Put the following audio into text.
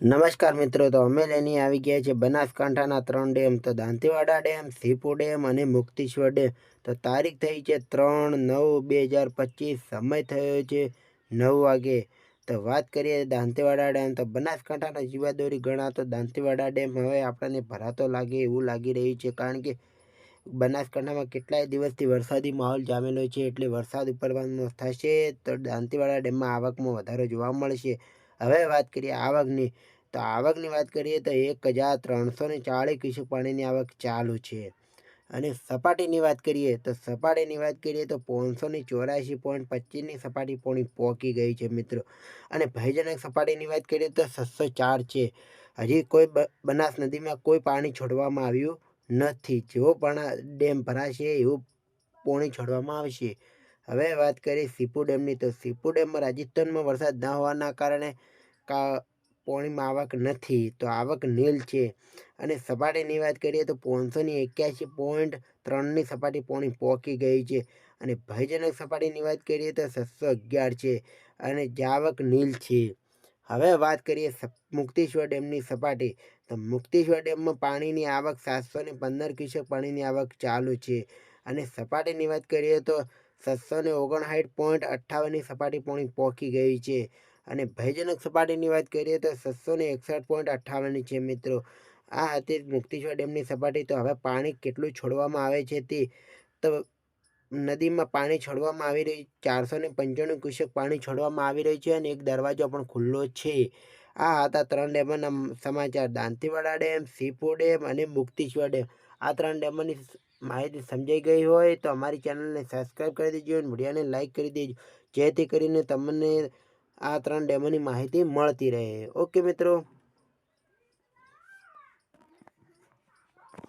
નમસ્કાર મિત્રો, તો અમે લઈને આવી ગયા છે બનાસકાંઠાના ત્રણ ડેમ, તો દાંતીવાડા ડેમ, સીપુ ડેમ અને મુક્તેશ્વર ડેમ. તો તારીખ થઈ છે ત્રણ નવ બે હજાર પચીસ, સમય થયો છે નવ વાગે. તો વાત કરીએ દાંતીવાડા ડેમ, તો બનાસકાંઠાના જીવાદોરી ગણાતો દાંતીવાડા ડેમ હવે આપણને ભરાતો લાગે એવું લાગી રહ્યું છે, કારણ કે બનાસકાંઠામાં કેટલાય દિવસથી વરસાદી માહોલ જામેલો છે, એટલે વરસાદ ઉપરવાનો થશે, તો દાંતીવાડા ડેમમાં આવકમાં વધારો જોવા મળશે. હવે વાત કરીએ આવકની. તો આવકની વાત કરીએ તો એક હજાર ત્રણસો ને ચાળીસ ક્યુસેક પાણીની આવક ચાલુ છે. અને સપાટીની વાત કરીએ તો સપાટીની વાત કરીએ તો પાંચસો ને ચોરાશી પોઈન્ટ પચીસની સપાટી પોણી પહોંચી ગઈ છે મિત્રો. અને ભયજનક સપાટીની વાત કરીએ તો છસો ચાર છે. હજી કોઈ બનાસ નદીમાં કોઈ પાણી છોડવામાં આવ્યું નથી. જેવો પણ ડેમ ભરાશે એવું પોણી છોડવામાં આવશે. હવે વાત કરીએ સીપુ ડેમની. તો સીપુ ડેમમાં રાજસ્થાનમાં વરસાદ ન હોવાના કારણે કા પોણીમાં આવક નથી. તો આવક નીલ છે. અને સપાટીની વાત કરીએ તો પાંચસોની એક્યાસી પોઈન્ટ ત્રણની સપાટી પોણી પહોંચી ગઈ છે. અને ભયજનક સપાટીની વાત કરીએ તો છસો અગિયાર છે. અને જાવક નીલ છે. હવે વાત કરીએ મુક્તેશ્વર ડેમની સપાટી. તો મુક્તેશ્વર ડેમમાં પાણીની આવક સાતસો ને પંદર ક્યુસેક પાણીની આવક ચાલુ છે. અને સપાટીની વાત કરીએ તો છસો ને ઓગણસાઠ પોઈન્ટ અઠ્ઠાવનની સપાટી પોણી પહોંચી ગઈ છે. અને ભયજનક સપાટીની વાત કરીએ તો છસો ને એકસઠ પોઈન્ટ અઠ્ઠાવનની છે મિત્રો. આ હતી મુક્તિશ્વર ડેમની સપાટી. તો હવે પાણી કેટલું છોડવામાં આવે છે તે તો નદીમાં પાણી છોડવામાં આવી રહ્યું ચારસો ને પંચાણું ક્યુસેક પાણી છોડવામાં આવી રહ્યું છે અને એક દરવાજો પણ ખુલ્લો છે. આ હતા ત્રણ ડેમોના સમાચાર. દાંતીવાડા ડેમ, સીપો ડેમ અને મુક્તિશ્વર ડેમ. આ ત્રણ ડેમોની માહિતી સમજાઈ ગઈ હોય તો અમારી ચેનલને સબસ્ક્રાઈબ કરી દેજો અને વિડીયોને લાઈક કરી દેજો. જેથી કરીને તમને આ ત્રણ ડેમોની માહિતી મળતી રહે. ઓકે મિત્રો.